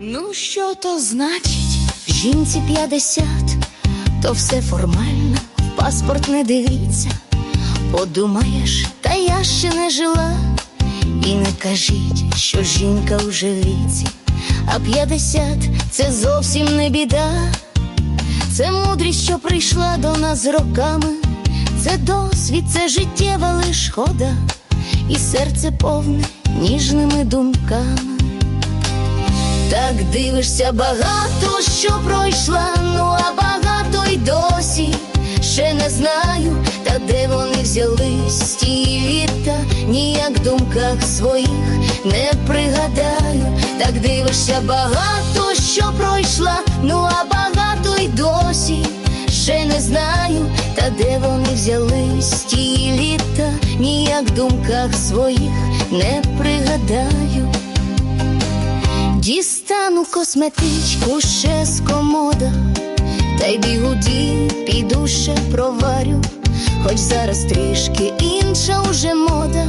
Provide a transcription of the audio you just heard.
Ну, що то значить? Жінці 50, то все формально, в паспорт не дивіться. Подумаєш, та я ще не жила. І не кажіть, що жінка в віці, а 50 це зовсім не біда. Це мудрість, що прийшла до нас роками, це досвід, це життєва лиш хода, і серце повне ніжними думками. Так дивишся багато, що пройшла, ну а багато й досі ще не знаю, та де вони взялись ті літа, ніяк думках своїх не пригадаю. Так дивишся багато, що пройшла, ну а багато й досі ще не знаю, та де вони взялись ті літа, ніяк думках своїх не пригадаю. Дістану косметичку ще з комода, та й бігуді піду ще проварю, хоч зараз трішки інша уже мода.